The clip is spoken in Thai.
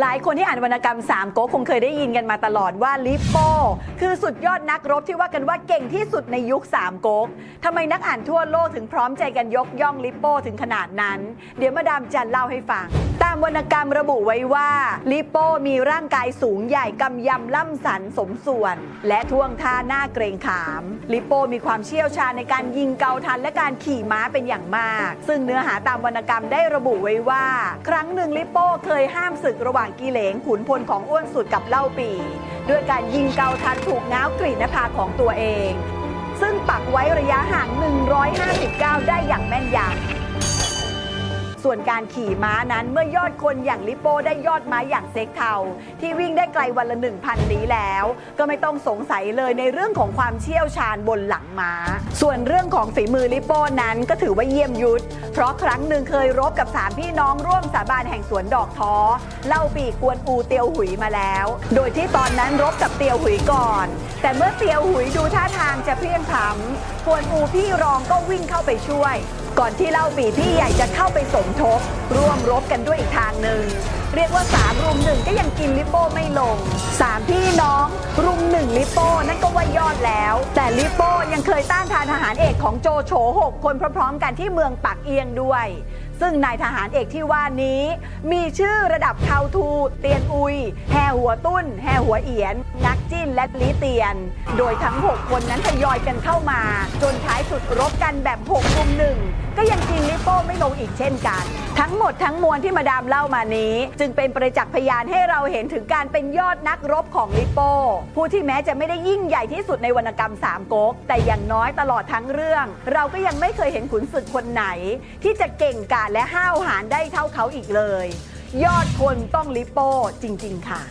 หลายคนที่อ่านวรรณกรรมสามก๊กคงเคยได้ยินกันมาตลอดว่าลิปโป้คือสุดยอดนักรบที่ว่ากันว่าเก่งที่สุดในยุคสามก๊กทำไมนักอ่านทั่วโลกถึงพร้อมใจกันยกย่องลิปโป้ถึงขนาดนั้น เดี๋ยวมาดามจะเล่าให้ฟัง ตามวรรณกรรมระบุไว้ว่าลิปโป้มีร่างกายสูงใหญ่กำยำล่ำสันสมส่วน และท่วงท่าหน้าเกรงขามลิปโป้มีความเชี่ยวชาญในการยิงเกาทันและการขี่ม้าเป็นอย่างมาก ซึ่งเนื้อหาตามวรรณกรรมได้ระบุไว้ว่า ครั้งหนึ่งลิปโป้เคยห้ามศึกระหว่างกีเหลงขุนพลของอ้วนสุดกับเล่าปีด้วยการยิงเกาทันถูกง้าวกรีดหน้าผากของตัวเอง ซึ่งปักไว้ระยะห่าง ส่วนการขี่ม้านั้นเมื่อยอดคนอย่างลิโป้ได้ยอดม้าอย่างเซ็กเทาที่วิ่งได้ไกลวันละ 1,000 ลี้แล้ว ก็ไม่ต้องสงสัยเลยในเรื่องของความเชี่ยวชาญบนหลังม้า ส่วนเรื่องของฝีมือลิโป้นั้นก็ถือว่าเยี่ยมยุทธเพราะครั้งหนึ่งเคยรบกับสามพี่น้องร่วมสาบานแห่งสวนดอกท้อเล่าปีกวนอูเตียวหุยมาแล้ว โดยที่ตอนนั้นรบกับเตียวหุยก่อน แต่เมื่อเตียวหุยดูท่าทางจะเพลียงพล้ำกวนอูพี่รองก็วิ่งเข้าไปช่วย ก่อนที่เล่าบีพี่ใหญ่จะเข้าไปสมทบ ร่วมรบกันด้วยอีกทางหนึ่ง เรียกว่าสามรุมหนึ่งก็ยังกินลิปโป้ไม่ลงสามพี่น้องรุมหนึ่งลิปโป้นั่นก็ว่ายอดแล้ว แต่ลิปโป้ยังเคยต้านทานทหารเอกของโจโฉหกคนพร้อมๆ กันที่เมืองปักเอียงด้วย ซึ่งนายทหารเอกที่ว่านี้มีชื่อระดับเทาทู เตียนอุย แห่หัวตุ้น แห่หัวเอียน นักจิ้นและลีเตียน โดยทั้ง 6 คนนั้นทยอยกันเข้ามา จนท้ายสุดรบกันแบบ6รุมหนึ่งก็ยังกินลิปโป้ไม่ลงอีกเช่นกัน ทั้งหมดทั้งมวลที่มาดามเล่ามานี้จึงเป็นประจักษ์พยานให้เราเห็นถึงการเป็นยอดนักรบของลิโป้ผู้ที่แม้จะไม่ได้ยิ่งใหญ่ที่สุดในวรรณกรรมสามก๊กแต่อย่างน้อยตลอดทั้งเรื่อง เราก็ยังไม่เคยเห็นขุนศึกคนไหน ที่จะเก่งกาจและห้าวหาญได้เท่าเขาอีกเลย ยอดคนต้องลิโป้จริง ๆ ค่ะ